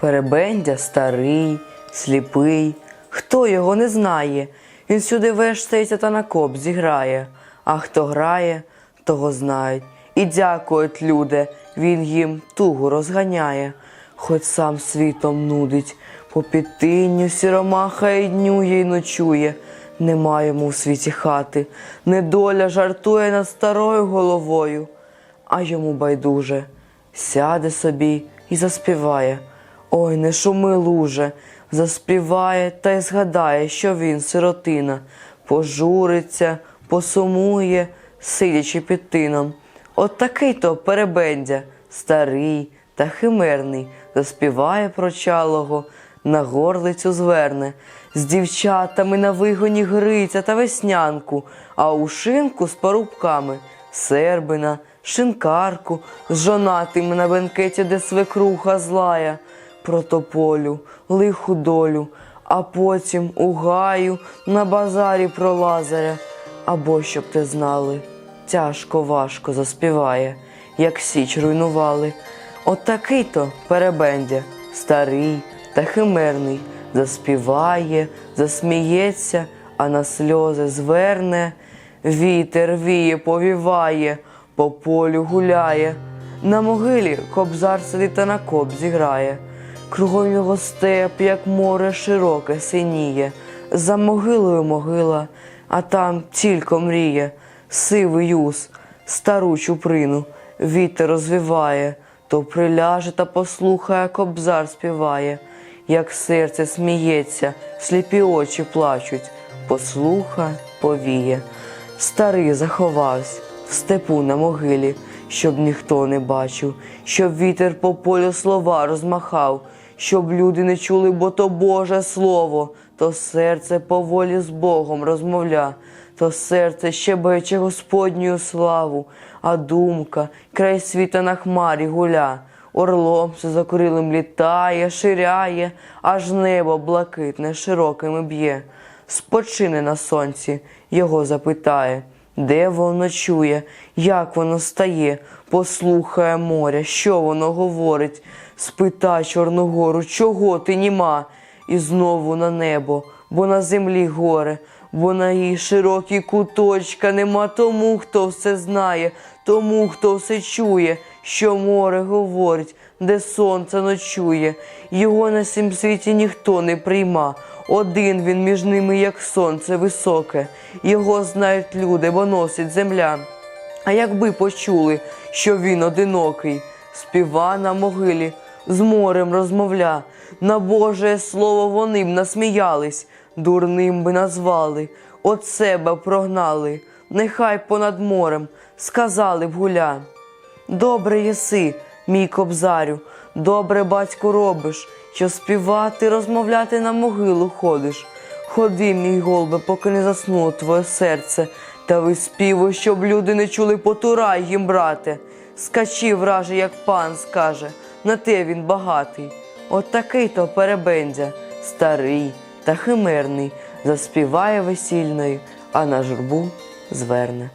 Перебендя старий, сліпий, хто його не знає, він сюди вештається та на коп зіграє, а хто грає, того знають. І дякують люди, він їм тугу розганяє, хоч сам світом нудить, по підтинню сіромаха і днює й ночує. Нема йому в світі хати, недоля жартує над старою головою, а йому байдуже. Сяде собі і заспіває. Ой, не шуми луже, заспіває та й згадає, що він сиротина, пожуриться, посумує, сидячи під тином. От такий то перебендя, старий та химерний, заспіває про чалого, на горлицю зверне, з дівчатами на вигоні гриця та веснянку, а у шинку з парубками сербина, шинкарку, з жонатими на бенкеті, де свекруха злая, про тополю, лиху долю, а потім у гаю на базарі про лазаря. Або щоб ти знали, тяжко важко заспіває, як січ руйнували. От такий то перебендя, старий та химерний, заспіває, засміється, а на сльози зверне, вітер віє, повіває, по полю гуляє. На могилі кобзар сидить та на коп зіграє. Кругом його степ, як море широке, синіє. За могилою могила, а там тільки мріє, сивий юз, стару чуприну, вітер розвиває, то приляже та послухає, кобзар співає, як серце сміється, сліпі очі плачуть, послуха повіє. Старий заховався в степу на могилі, щоб ніхто не бачив, щоб вітер по полю слова розмахав, щоб люди не чули, бо то Боже Слово, то серце поволі з Богом розмовля, то серце щебече Господню славу, а думка край світа на хмарі гуля. Орлом все закорилим літає, ширяє, аж небо блакитне широкими б'є. Спочине на сонці, його запитає, де воно чує, як воно стає, послухає моря, що воно говорить, спитай Чорногору, чого ти німа, і знову на небо, бо на землі горе, бо на її широкі куточка нема тому, хто все знає, тому, хто все чує, що море говорить, де сонце ночує. Його на сім світі ніхто не прийма. Один він між ними, як сонце високе. Його знають люди, бо носить земля. А якби почули, що він одинокий, співа на могилі, з морем розмовля, на Боже слово вони б насміялись, дурним би назвали, от себе прогнали, нехай понад морем сказали б гуля. Добре єси, мій кобзарю, добре батько робиш, що співати, розмовляти на могилу ходиш. Ходи, мій голубе, поки не заснуло твоє серце, та виспівуй, щоб люди не чули потурай їм, брате. Скачи, враже, як пан скаже, на те він багатий. От такий то перебендя, старий та химерний, заспіває весільної, а на журбу зверне.